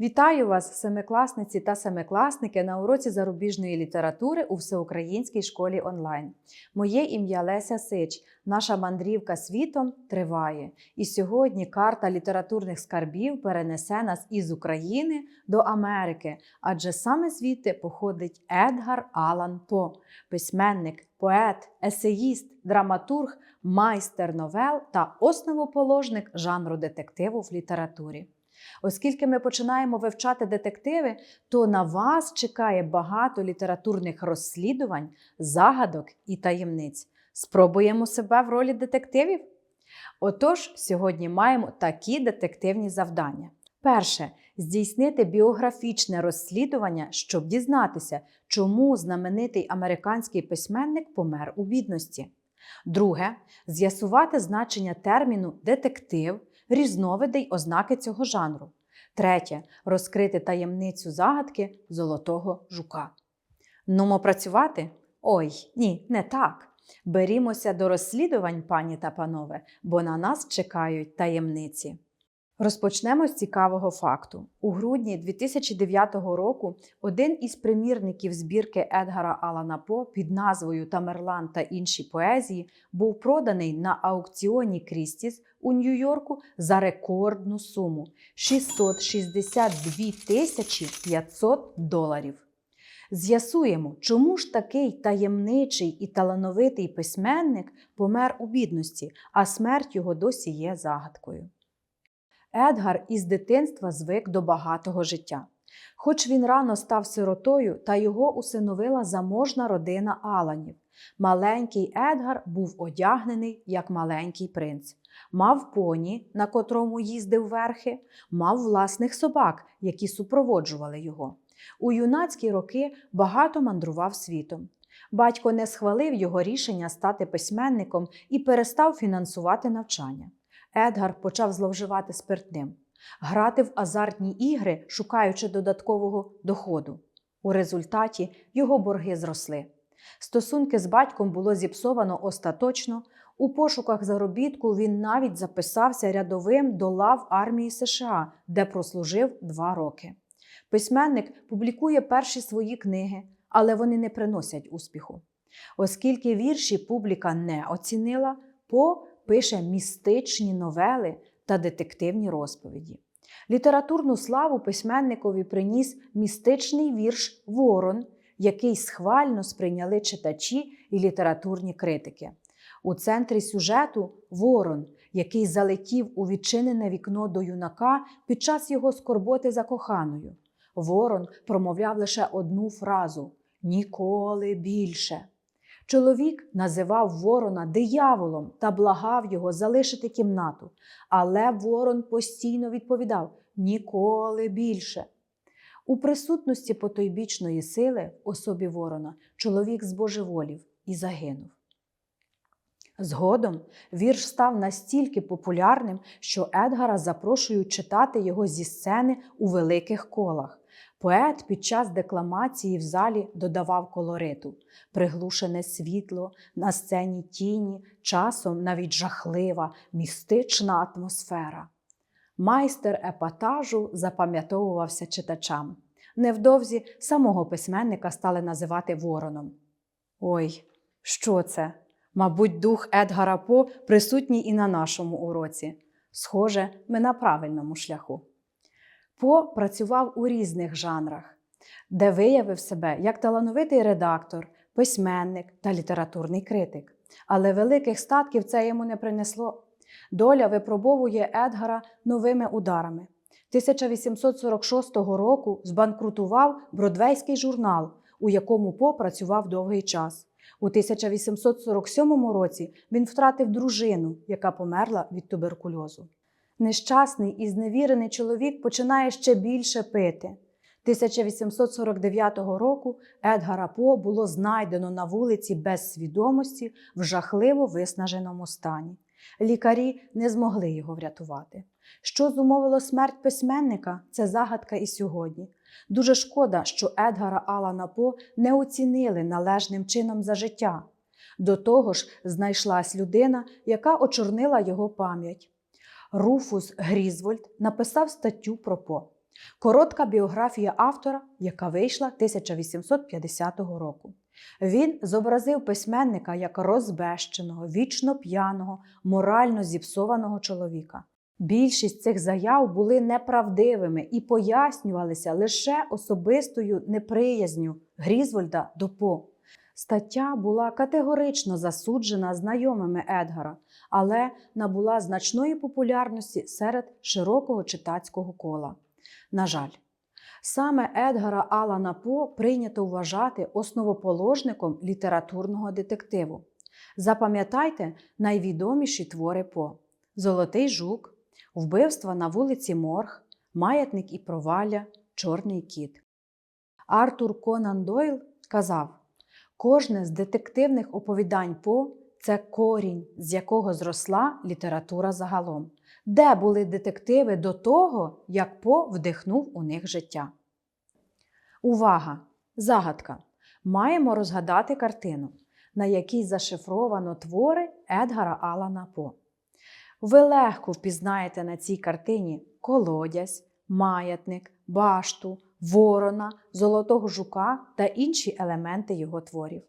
Вітаю вас, семикласниці та семикласники на уроці зарубіжної літератури у Всеукраїнській школі онлайн. Моє ім'я Леся Сич. Наша мандрівка світом триває. І сьогодні карта літературних скарбів перенесе нас із України до Америки, адже саме звідти походить Едгар Алан По, письменник, поет, есеїст, драматург, майстер новел та основоположник жанру детективу в літературі. Оскільки ми починаємо вивчати детективи, то на вас чекає багато літературних розслідувань, загадок і таємниць. Спробуємо себе в ролі детективів? Отож, сьогодні маємо такі детективні завдання. Перше здійснити біографічне розслідування, щоб дізнатися, чому знаменитий американський письменник помер у бідності. Друге з'ясувати значення терміну детектив, різновиди й ознаки цього жанру. Третє розкрити таємницю загадки золотого жука. Нумо працювати? Ой, ні, не так. Берімося до розслідувань, пані та панове, бо на нас чекають таємниці. Розпочнемо з цікавого факту. У грудні 2009 року один із примірників збірки Едгара Алана По під назвою Тамерлан та інші поезії був проданий на аукціоні Крістіс у Нью-Йорку за рекордну суму 662 тисячі 500 доларів. З'ясуємо, чому ж такий таємничий і талановитий письменник помер у бідності, а смерть його досі є загадкою. Едгар із дитинства звик до багатого життя. Хоч він рано став сиротою, та його усиновила заможна родина Аланів. Маленький Едгар був одягнений як маленький принц, мав поні, на котрому їздив верхи, мав власних собак, які супроводжували його. У юнацькі роки багато мандрував світом. Батько не схвалив його рішення стати письменником і перестав фінансувати навчання. Едгар почав зловживати спиртним, грати в азартні ігри, шукаючи додаткового доходу. У результаті його борги зросли. Стосунки з батьком було зіпсовано остаточно. У пошуках заробітку він навіть записався рядовим до лав армії США, де прослужив два роки. Письменник публікує перші свої книги, але вони не приносять успіху. Оскільки вірші публіка не оцінила, По пише містичні новели та детективні розповіді. Літературну славу письменникові приніс містичний вірш Ворон, який схвально сприйняли читачі і літературні критики. У центрі сюжету Ворон, який залетів у відчинене вікно до юнака під час його скорботи за коханою. Ворон промовляв лише одну фразу ніколи більше. Чоловік називав ворона дияволом та благав його залишити кімнату, але ворон постійно відповідав ніколи більше. У присутності потойбічної сили в особі ворона чоловік збожеволів і загинув. Згодом вірш став настільки популярним, що Едгара запрошують читати його зі сцени у великих колах. Поет під час декламації в залі додавав колориту, приглушене світло, на сцені тіні, часом навіть жахлива, містична атмосфера. Майстер епатажу запам'ятовувався читачам. Невдовзі самого письменника стали називати вороном. Ой, що це? Мабуть, дух Едгара По присутній і на нашому уроці. Схоже, ми на правильному шляху. По працював у різних жанрах, де виявив себе як талановитий редактор, письменник та літературний критик. Але великих статків це йому не принесло. Доля випробовує Едгара новими ударами. 1846 року збанкрутував Бродвейський журнал, у якому По працював довгий час. У 1847 році він втратив дружину, яка померла від туберкульозу. Нещасний і зневірений чоловік починає ще більше пити. 1849 року Едгара По було знайдено на вулиці без свідомості в жахливо виснаженому стані. Лікарі не змогли його врятувати. Що зумовило смерть письменника це загадка і сьогодні. Дуже шкода, що Едгара Алана По не оцінили належним чином за життя. До того ж, знайшлась людина, яка очорнила його пам'ять. Руфус Грізвольд написав статтю про По. Коротка біографія автора, яка вийшла 1850 року. Він зобразив письменника як розбещеного, вічно п'яного, морально зіпсованого чоловіка. Більшість цих заяв були неправдивими і пояснювалися лише особистою неприязню Грізвольда до По. Стаття була категорично засуджена знайомими Едгара, але набула значної популярності серед широкого читацького кола. На жаль, саме Едгара Алана По прийнято вважати основоположником літературного детективу. Запам'ятайте найвідоміші твори По: Золотий жук, Вбивства на вулиці Морг, Маятник і провалля, Чорний кіт. Артур Конан Дойл казав: кожне з детективних оповідань По це корінь, з якого зросла література загалом. Де були детективи до того, як По вдихнув у них життя? Увага! Загадка! Маємо розгадати картину, на якій зашифровано твори Едгара Алана По. Ви легко впізнаєте на цій картині колодязь, маятник, башту, ворона, золотого жука та інші елементи його творів.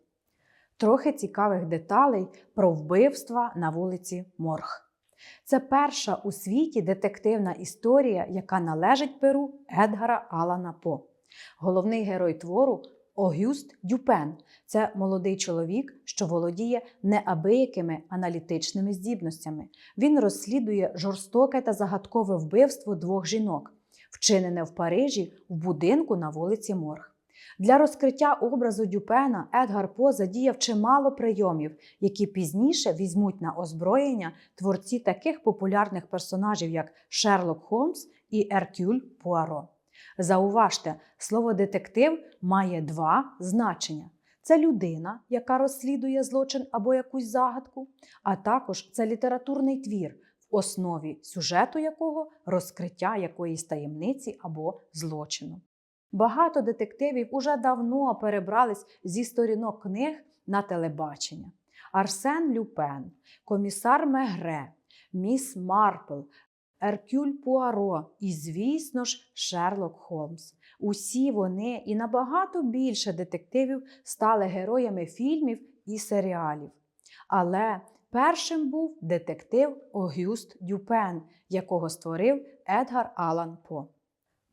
Трохи цікавих деталей про вбивства на вулиці Морг. Це перша у світі детективна історія, яка належить перу Едгара Алана По. Головний герой твору Огюст Дюпен. Це молодий чоловік, що володіє неабиякими аналітичними здібностями. Він розслідує жорстоке та загадкове вбивство двох жінок, вчинене в Парижі в будинку на вулиці Морг. Для розкриття образу Дюпена Едгар По задіяв чимало прийомів, які пізніше візьмуть на озброєння творці таких популярних персонажів, як Шерлок Холмс і Еркюль Пуаро. Зауважте, слово детектив має два значення: це людина, яка розслідує злочин або якусь загадку, а також це літературний твір, в основі сюжету якого розкриття якоїсь таємниці або злочину. Багато детективів уже давно перебрались зі сторінок книг на телебачення. Арсен Люпен, комісар Мегре, міс Марпл, Еркюль Пуаро і, звісно ж, Шерлок Холмс. Усі вони і набагато більше детективів стали героями фільмів і серіалів. Але першим був детектив Огюст Дюпен, якого створив Едгар Алан По.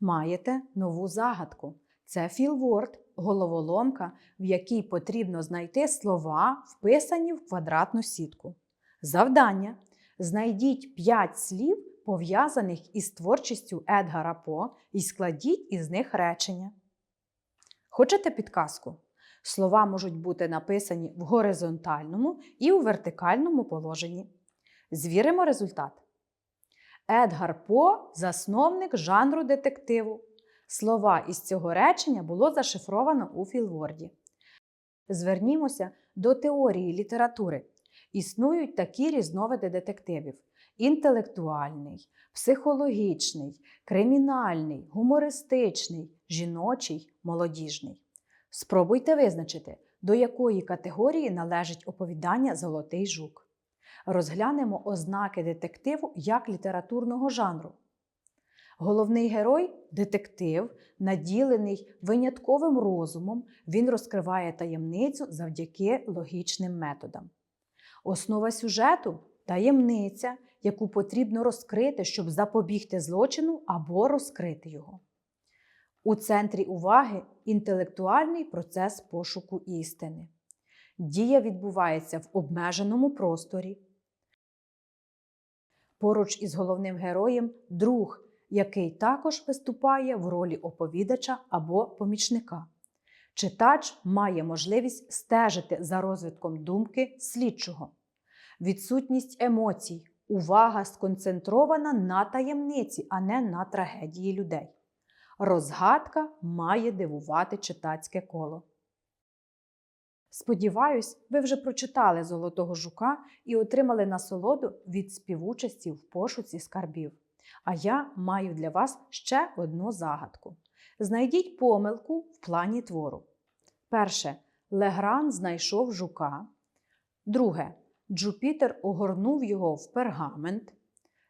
Маєте нову загадку. Це філворд, головоломка, в якій потрібно знайти слова, вписані в квадратну сітку. Завдання: знайдіть 5 слів пов'язаних із творчістю Едгара По і складіть із них речення. Хочете підказку? Слова можуть бути написані в горизонтальному і у вертикальному положенні. Звіримо результат. Едгар По засновник жанру детективу. Слова із цього речення було зашифровано у Філворді. Звернімося до теорії літератури. Існують такі різновиди детективів: інтелектуальний, психологічний, кримінальний, гумористичний, жіночий, молодіжний. Спробуйте визначити, до якої категорії належить оповідання Золотий жук. Розглянемо ознаки детективу як літературного жанру. Головний герой детектив, наділений винятковим розумом, він розкриває таємницю завдяки логічним методам. Основа сюжету таємниця, яку потрібно розкрити, щоб запобігти злочину або розкрити його. У центрі уваги інтелектуальний процес пошуку істини. Дія відбувається в обмеженому просторі. Поруч із головним героєм друг, який також виступає в ролі оповідача або помічника. Читач має можливість стежити за розвитком думки слідчого. Відсутність емоцій, увага сконцентрована на таємниці, а не на трагедії людей. Розгадка має дивувати читацьке коло. Сподіваюсь, ви вже прочитали Золотого жука і отримали насолоду від співучасті в пошуці скарбів. А я маю для вас ще одну загадку. Знайдіть помилку в плані твору. Перше. Легран знайшов жука. Друге. Джупітер огорнув його в пергамент.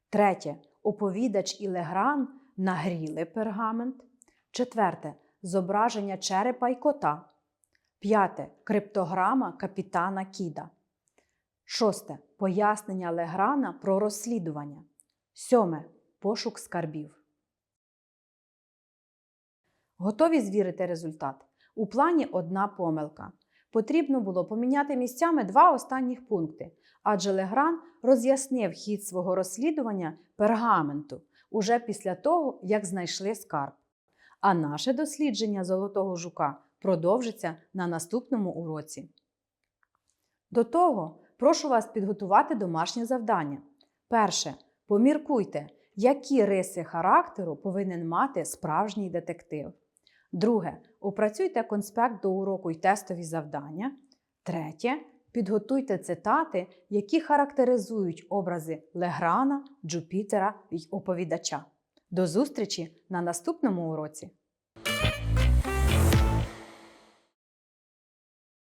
Третє. Оповідач і Легран нагріли пергамент. Четверте зображення черепа й кота. П'яте криптограма капітана Кіда. Шосте пояснення Леграна про розслідування. Сьоме пошук скарбів. Готові звірити результат? У плані одна помилка. Потрібно було поміняти місцями два останніх пункти, адже Легран роз'яснив хід свого розслідування пергаменту уже після того, як знайшли скарб. А наше дослідження золотого жука продовжиться на наступному уроці. До того прошу вас підготувати домашнє завдання. Перше. Поміркуйте, які риси характеру повинен мати справжній детектив. Друге. Опрацюйте конспект до уроку й тестові завдання. Третє. Підготуйте цитати, які характеризують образи Леграна, Джупітера й оповідача. До зустрічі на наступному уроці!